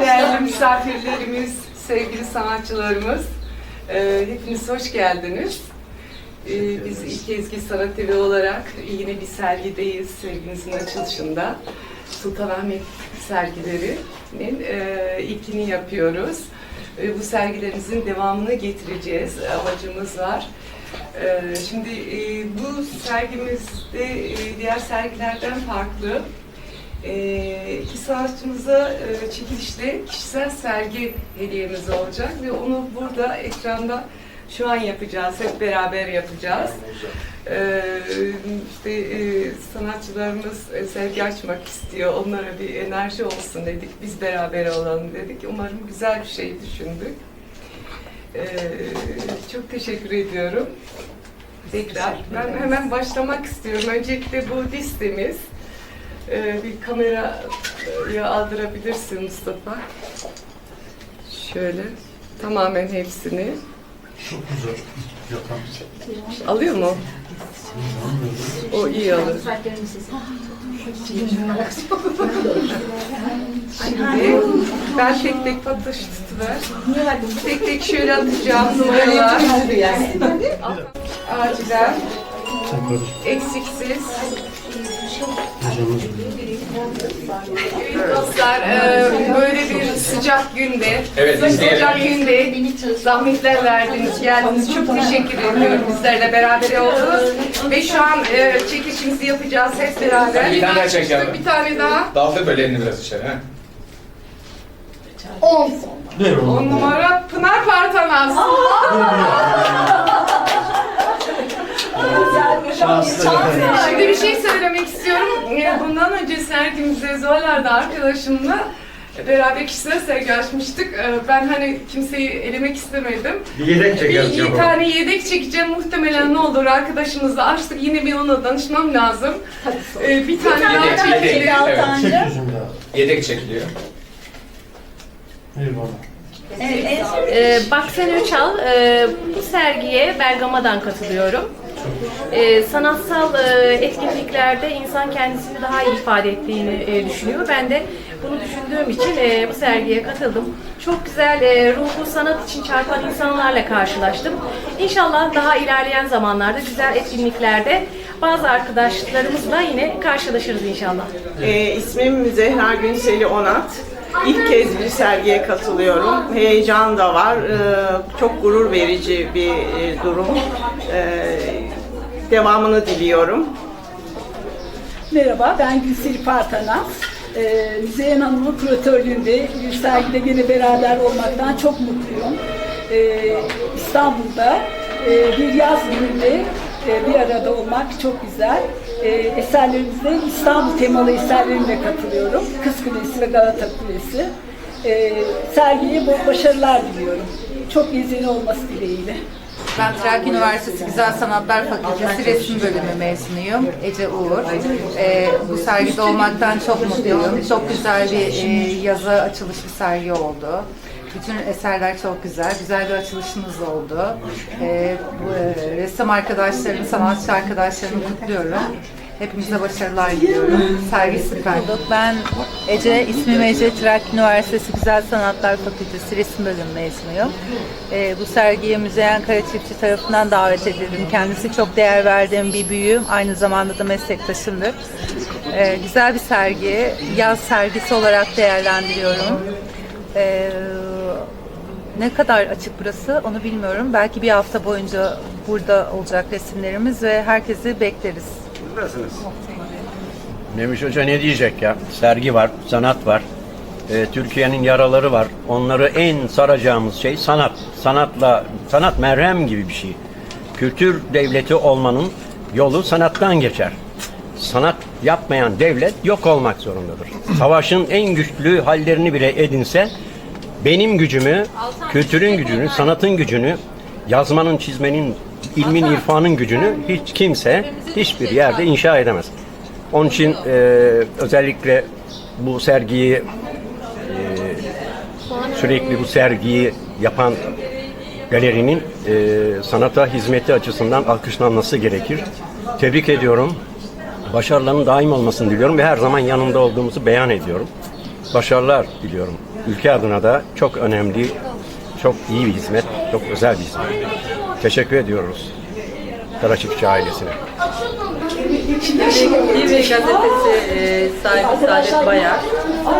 Değerli misafirlerimiz, sevgili sanatçılarımız, e, hepiniz hoş geldiniz. E, biz İlk Ezgi Sanat Evi olarak yine bir sergideyiz sergimizin açılışında. Sultanahmet sergilerinin e, ilkini yapıyoruz. E, bu sergilerimizin devamını getireceğiz, amacımız var. E, şimdi e, bu sergimizde e, diğer sergilerden farklı. İki sanatçımıza e, çekilişte kişisel sergi hediyemiz olacak ve onu burada ekranda şu an yapacağız, hep beraber yapacağız. E, işte e, sanatçılarımız e, sergi açmak istiyor, onlara bir enerji olsun dedik, biz beraber olalım dedik. Umarım güzel bir şey düşündük. E, çok teşekkür ediyorum. Tekrar ben hemen başlamak istiyorum. Öncelikle bu listemiz. Ee, bir kameraya aldırabilirsin Mustafa. Şöyle tamamen hepsini. Çok güzel. Yakan. Alıyor mu? O iyi alır. Şimdi ben tek tek pataş tutuver. Tek tek şöyle atacağım numaralar. Acilen, Sen kardeşim. eksiksiz. Dostlar, e, böyle bir sıcak günde, Evet, sıcak günde zahmetler verdiniz, geldiniz. Çok teşekkür ediyorum bizlerle beraber oldunuz. Ve şu an e, çekişimizi yapacağız hep beraber. Bir tane daha çekelim. Bir tane daha. Daldır böyle elini biraz içeri. ha. 10. Ver 10 onu. numara Pınar Partanaz. Şanslı. Şimdi bir şey söylemek istiyorum. E, Bundan önce sergimizde Zolar'da arkadaşımla beraber kişisel sergi açmıştık. E, Ben hani kimseyi elemek istemedim. Bir yedek Bir çekeriz iyi yapalım. tane yedek çekeceğim muhtemelen ne olur arkadaşımızla açtık yine bir ona danışmam lazım. Ee, bir tane daha Yedek, çekelim. yedek, evet. Çek yüzünü daha. Yedek çekiliyor. Eyvallah. Ee, Baksen Öçal, e, bu sergiye Bergama'dan katılıyorum. Ee, sanatsal e, etkinliklerde insan kendisini daha iyi ifade ettiğini e, düşünüyor. Ben de bunu düşündüğüm için e, bu sergiye katıldım. Çok güzel e, ruhu sanat için çarpan insanlarla karşılaştım. İnşallah daha ilerleyen zamanlarda güzel etkinliklerde bazı arkadaşlarımızla yine karşılaşırız inşallah. Ee, ismim Zehra Günseli Onat. İlk kez bir sergiye katılıyorum. Heyecan da var. Ee, çok gurur verici bir e, durum. Ee, devamını diliyorum. Merhaba, ben Gülseri Partanaz. Ee, Müzeyyen Hanım'ın kuratörlüğünde bir sergide gene beraber olmaktan çok mutluyum. Ee, İstanbul'da e, bir yaz gününde e, bir arada olmak çok güzel. E, eserlerimizde İstanbul temalı eserlerimle katılıyorum. Kız Kulesi ve Galata Kulesi. E, sergiye başarılar diliyorum. Çok izini olması dileğiyle. Ben Trakya Üniversitesi Güzel Sanatlar Fakültesi Resim Bölümü mezunuyum. Ece Uğur. Ee, bu sergide olmaktan çok mutluyum. Çok güzel bir e, yazı açılış bir sergi oldu. Bütün eserler çok güzel. Güzel bir açılışımız oldu. Ee, bu, e, ressam arkadaşlarımı, sanatçı arkadaşlarımı kutluyorum. Hepimize başarılar diliyorum. Sergi süper. Ben Ece, ismim Ece, Trakya Üniversitesi Güzel Sanatlar Fakültesi Resim Bölümü mezunuyum. Ee, bu sergiye Müzeyyen Karaçiftçi tarafından davet edildim. Kendisi çok değer verdiğim bir büyüğüm, aynı zamanda da meslektaşımdır. Ee, güzel bir sergi, yaz sergisi olarak değerlendiriyorum. Ee, ne kadar açık burası onu bilmiyorum. Belki bir hafta boyunca burada olacak resimlerimiz ve herkesi bekleriz. Buradasınız. Memiş Hoca ne diyecek ya? Sergi var, sanat var. Ee, Türkiye'nin yaraları var. Onları en saracağımız şey sanat. Sanatla, sanat merhem gibi bir şey. Kültür devleti olmanın yolu sanattan geçer. Sanat yapmayan devlet yok olmak zorundadır. Savaşın en güçlü hallerini bile edinse benim gücümü, kültürün gücünü, sanatın gücünü, yazmanın, çizmenin, ilmin, irfanın gücünü hiç kimse hiçbir yerde inşa edemez. Onun için e, özellikle bu sergiyi e, sürekli bu sergiyi yapan galerinin e, sanata hizmeti açısından alkışlanması gerekir. Tebrik ediyorum. Başarılarının daim olmasını diliyorum ve her zaman yanında olduğumuzu beyan ediyorum. başarılar diliyorum. Ülke adına da çok önemli, çok iyi bir hizmet, çok özel bir hizmet. Teşekkür ediyoruz Karaçiftçi ailesine. Bir gazetesi e, sahibi Saadet Bayar.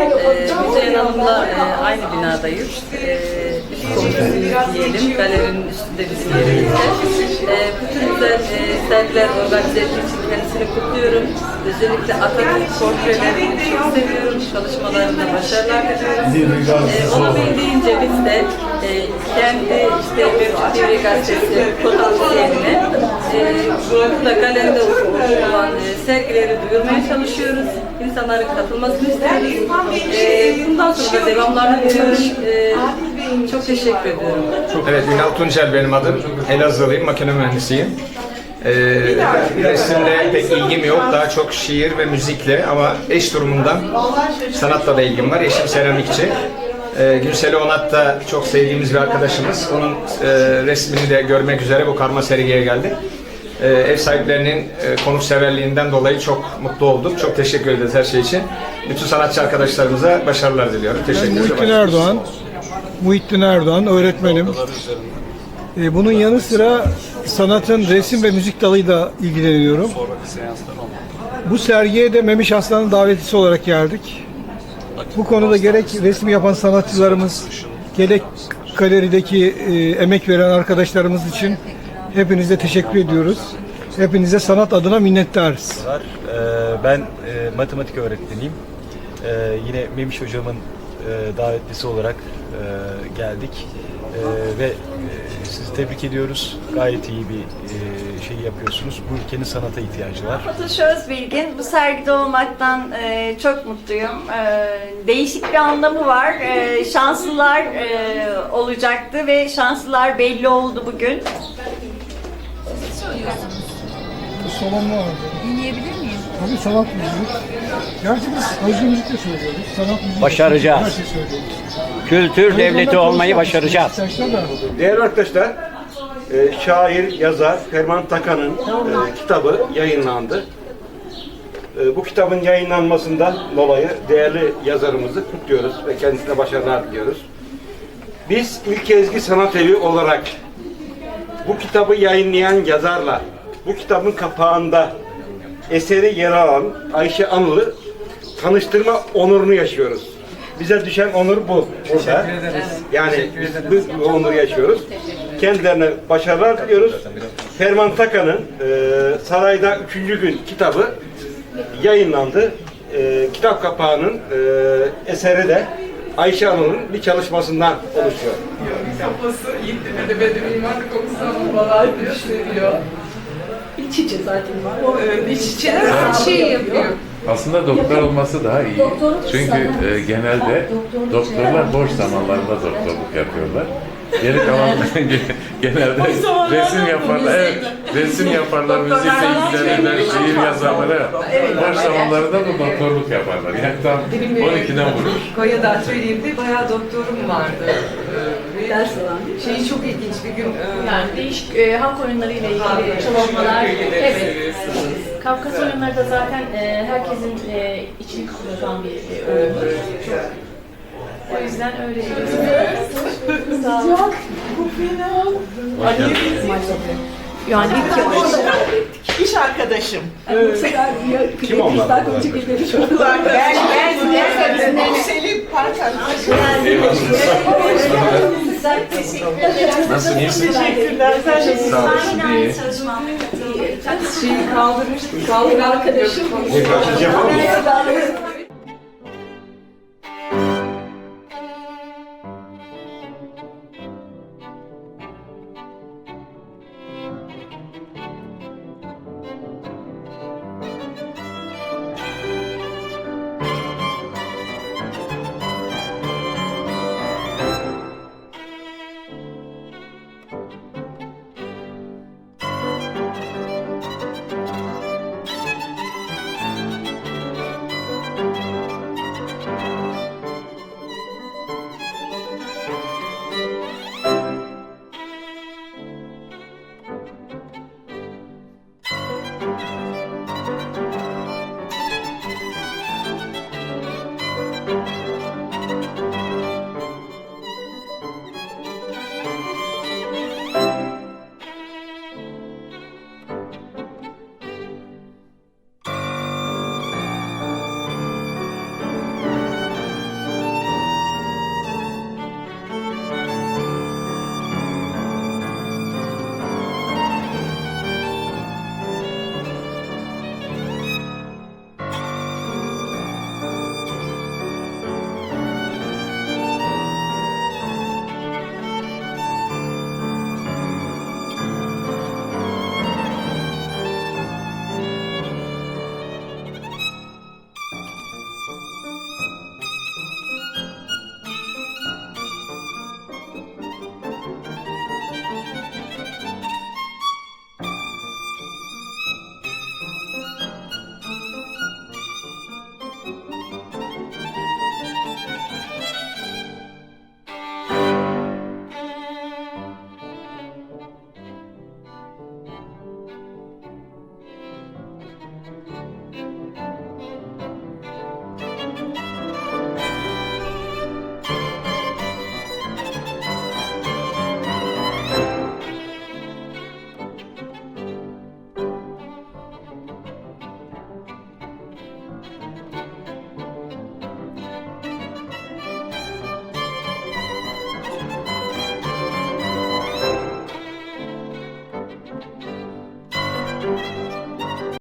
E, Müzeyyen Hanım'la e, aynı binadayız. E, üst komşusuyuz diyelim. Galerinin üstünde bizim yerimizde. E, bütün güzel e, sergiler organize ettiği için kendisini kutluyorum. Özellikle Atatürk portrelerini çok seviyorum. Çalışmalarında başarılar diliyorum. E, olabildiğince biz de e, kendi işte Mevcut TV gazetesi potansiyelini e, burada galeride olan e, sergileri duyurmaya çalışıyoruz. İnsanların katılmasını istiyoruz. E, bundan sonra da devamlarını diliyorum. E, çok teşekkür ediyorum. Evet, Ünal Tuncel benim adım. Elazığlıyım, makine mühendisiyim. Ee, resimle pek ilgim yok. Daha çok şiir ve müzikle ama eş durumundan sanatla da ilgim var. Eşim seramikçi. Ee, Gülseli Onat da çok sevdiğimiz bir arkadaşımız. Onun e, resmini de görmek üzere bu karma sergiye geldik. Ee, ev sahiplerinin e, konukseverliğinden dolayı çok mutlu olduk. Çok teşekkür ederiz her şey için. Bütün sanatçı arkadaşlarımıza başarılar diliyorum. Teşekkür ederim. Erdoğan, Muhittin Erdoğan öğretmenim. Ee, Bunun yanı sıra sanatın resim ve müzik dalıyla ilgileniyorum. Bu sergiye de Memiş Aslan'ın davetlisi olarak geldik. Bu konuda gerek resmi yapan sanatçılarımız, gerek galerideki e, emek veren arkadaşlarımız için hepinize teşekkür ediyoruz. Hepinize sanat adına minnettarız. Ee, Ben e, matematik öğretmeniyim. Ee, Yine Memiş hocamın e, davetlisi olarak e, geldik Ee, ve e, sizi tebrik ediyoruz. Gayet iyi bir e, şey yapıyorsunuz. Bu ülkenin sanata ihtiyacı var. Fatoş Özbilgin. Bu sergide olmaktan e, çok mutluyum. E, değişik bir anlamı var. E, şanslılar e, olacaktı ve şanslılar belli oldu bugün. Bu salonlar var. Dinleyebilir miyim? Tabii sanat müziği. Gerçi biz özgür müzik de söylüyoruz. Sanat müziği. Başaracağız. Her şey söylüyoruz. Kültür devleti olmayı başaracağız. Da Değerli arkadaşlar, e, şair, yazar Ferman Takan'ın e, kitabı yayınlandı. E, bu kitabın yayınlanmasından dolayı değerli yazarımızı kutluyoruz ve kendisine başarılar diliyoruz. Biz İlk Ezgi Sanat Evi olarak bu kitabı yayınlayan yazarla bu kitabın kapağında eseri yer alan Ayşe Anıl'ı tanıştırma onurunu yaşıyoruz. Bize düşen onur bu burada. Yani biz, biz bu onuru yaşıyoruz. Kendilerine başarılar diliyoruz. Ferman Takan'ın e, Sarayda Üçüncü Gün kitabı yayınlandı. E, kitap kapağının e, eseri de Ayşe Anıl'ın bir çalışmasından oluşuyor. Kafası İTÜ'de Bedim Mimarlık Komisyonu falan diyor, seviyor. İç içe zaten var. O Evet, iç içe her şeyi yapıyor. Aslında doktor olması daha iyi. Çünkü e, genelde doktorlar boş zamanlarında doktorluk yapıyorlar. Geri kalan genelde resim yaparlar. Evet, resim yaparlar, müzikle ilgilenirler, şiir yazarlar. Evet. Boş zamanlarında da doktorluk yaparlar. Yani tam 12'den vurur. Konya'da atölyemde bayağı doktorum vardı. Ee, ders alan. Şeyi çok ilginç bir gün. Yani değişik e, halk oyunlarıyla ilgili çalışmalar. Evet. Kafkas oyunları da zaten e, herkesin e, içini kıpırdan bir e, oyundur. Çok. O yüzden öyle. Sağ olun. Yani ilk yapışım. İş arkadaşım. Bu sefer bir Kim onlar? daha önce gelir. Ben, ben, ben, Selim Parkan. Nasıl iyisin? Teşekkürler. Sen de Sağ olasın. İyi. şeyi kaldırmıştık. Kaldıran arkadaşım. Bir yapalım mı?